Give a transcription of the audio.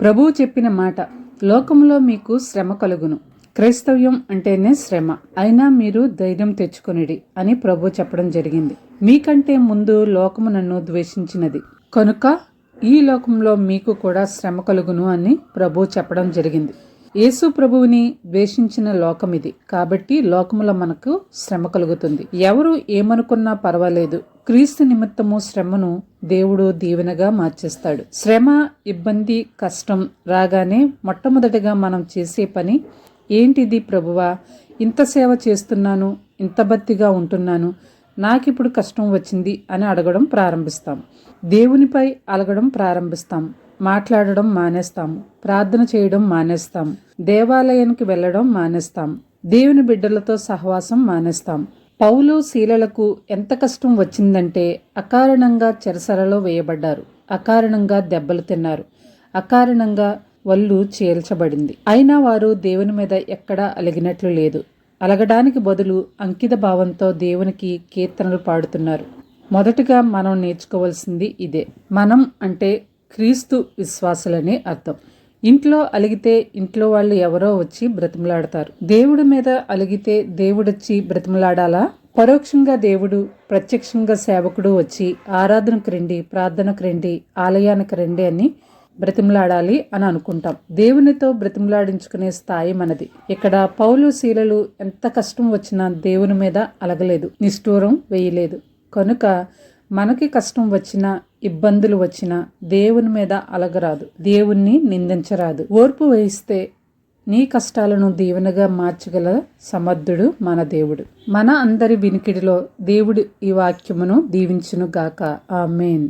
ప్రభువు చెప్పిన మాట లోకంలో మీకు శ్రమ కలుగును. క్రైస్తవ్యం అంటేనే శ్రమ. అయినా మీరు ధైర్యం తెచ్చుకొనిడి అని ప్రభు చెప్పడం జరిగింది. మీకంటే ముందు లోకము నన్ను ద్వేషించినది. కనుక ఈ లోకంలో మీకు కూడా శ్రమ కలుగును అని ప్రభు చెప్పడం జరిగింది. యేసు ప్రభువుని ద్వేషించిన లోకం ఇది. కాబట్టి లోకములో మనకు శ్రమ కలుగుతుంది. ఎవరు ఏమనుకున్నా పర్వాలేదు. క్రీస్తు నిమిత్తము శ్రమను దేవుడు దీవెనగా మార్చేస్తాడు. శ్రమ ఇబ్బంది కష్టం రాగానే మొట్టమొదటిగా మనం చేసే పని ఏంటిది ప్రభువా? ఇంత సేవ చేస్తున్నాను ఇంత బత్తిగా ఉంటున్నాను నాకిప్పుడు కష్టం వచ్చింది అని అడగడం ప్రారంభిస్తాం. దేవునిపై అలగడం ప్రారంభిస్తాం. మాట్లాడడం మానేస్తాం. ప్రార్థన చేయడం మానేస్తాం. దేవాలయానికి వెళ్ళడం మానేస్తాం. దేవుని బిడ్డలతో సహవాసం మానేస్తాం. పౌలు శీలలకు ఎంత కష్టం వచ్చిందంటే అకారణంగా చెరసరలో వేయబడ్డారు. అకారణంగా దెబ్బలు తిన్నారు. అకారణంగా వల్లు చేల్చబడింది. అయినా వారు దేవుని మీద ఎక్కడా అలిగినట్లు లేదు. అలగడానికి బదులు అంకిత భావంతో దేవునికి కీర్తనలు పాడుతున్నారు. మొదటగా మనం నేర్చుకోవాల్సింది ఇదే. మనం అంటే క్రీస్తు విశ్వాసులనే అర్థం. ఇంట్లో అలిగితే ఇంట్లో వాళ్ళు ఎవరో వచ్చి బ్రతిమలాడతారు. దేవుడి మీద అలిగితే దేవుడొచ్చి బ్రతిమలాడాలా? పరోక్షంగా దేవుడు ప్రత్యక్షంగా సేవకుడు వచ్చి ఆరాధనకు రండి ప్రార్థనకు రండి ఆలయానికి రండి అని బ్రతిమలాడాలి అని అనుకుంటాం. దేవునితో బ్రతిమలాడించుకునే స్థాయి మనది. ఇక్కడ పౌలు శీలలు ఎంత కష్టం వచ్చినా దేవుని మీద అలగలేదు. నిష్ఠూరం వేయలేదు. కనుక మనకి కష్టం వచ్చినా ఇబ్బందులు వచ్చినా దేవుని మీద అలగరాదు. దేవుణ్ణి నిందించరాదు. ఓర్పు వహిస్తే నీ కష్టాలను దీవెనగా మార్చగల సమర్థుడు మన దేవుడు. మన అందరి వినికిడిలో దేవుడు ఈ వాక్యమును దీవించును గాక ఆ మెయిన్